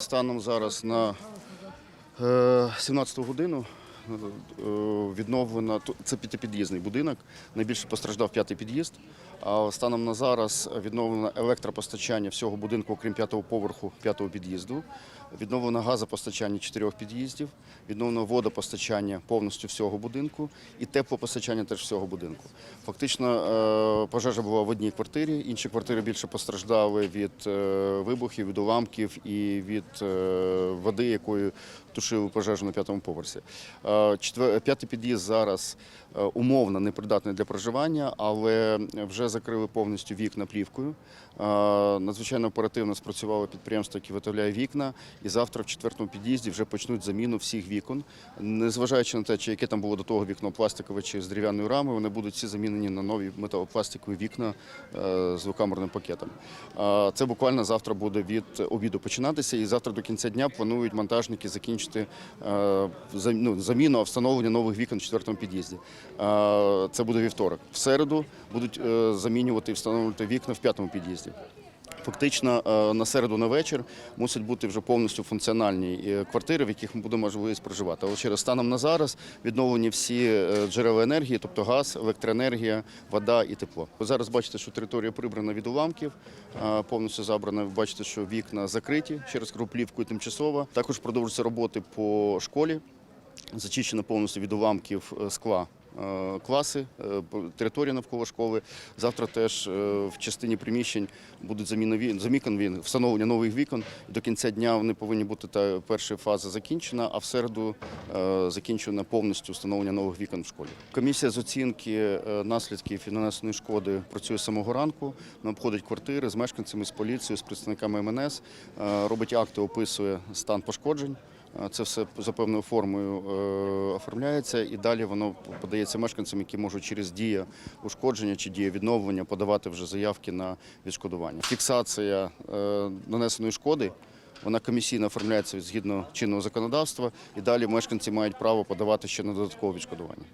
Станом зараз на е, 17 годину е, відновлено це п'ятипід'їзний будинок. Найбільше постраждав п'ятий під'їзд. Станом на зараз відновлено електропостачання всього будинку, окрім п'ятого поверху п'ятого під'їзду. Відновлено газопостачання чотирьох під'їздів, відновлено водопостачання повністю всього будинку і теплопостачання теж всього будинку. Фактично е, пожежа була в одній квартирі, інші квартири більше постраждали від е, вибухів, від уламків і від е, води, якою тушили пожежу на п'ятому поверсі. П'ятий під'їзд зараз умовно непридатний для проживання, але вже закрили повністю вікна плівкою. Надзвичайно оперативно спрацювало підприємство, яке виготовляє вікна, і завтра в четвертому під'їзді вже почнуть заміну всіх вікон. Незважаючи на те, чи яке там було до того вікно пластикове чи з дерев'яною рамою, вони будуть всі замінені на нові металопластикові вікна е, з двокамерним пакетом. Це буквально завтра буде від обіду починатися, і завтра до кінця дня планують монтажники закінчити е, ну, заміну встановлення нових вікон в четвертому під'їзді. Це буде вівторок. В середу будуть е, замінювати і встановлювати вікна в п'ятому під'їзді. Фактично е, на середу на вечір мусять бути вже повністю функціональні е, квартири, в яких ми будемо можливість проживати. Але через станом на зараз відновлені всі е, джерела енергії, тобто газ, електроенергія, вода і тепло. Ви зараз бачите, що територія прибрана від уламків, повністю забрана. Ви бачите, що вікна закриті через круплівку тимчасово. Також продовжуються роботи по школі. Зачищено повністю від уламків скла класи, е, територія навколо школи. Завтра теж е, в частині приміщень будуть заміна ві- замікан, він- встановлення нових вікон. До кінця дня вони повинні бути та перша фаза закінчена, а в середу е, закінчено повністю встановлення нових вікон в школі. Комісія з оцінки е, наслідків і нанесеної шкоди працює з самого ранку. Обходить квартири з мешканцями, з поліцією, з представниками МНС, е, робить акти, описує стан пошкоджень. Це все за певною формою е, оформляється і далі воно подається мешканцям, які можуть через дія ушкодження чи дія відновлення подавати вже заявки на відшкодування. Фіксація е, нанесеної шкоди. Вона комісійно оформляється згідно чинного законодавства, і далі мешканці мають право подавати ще на додаткове відшкодування.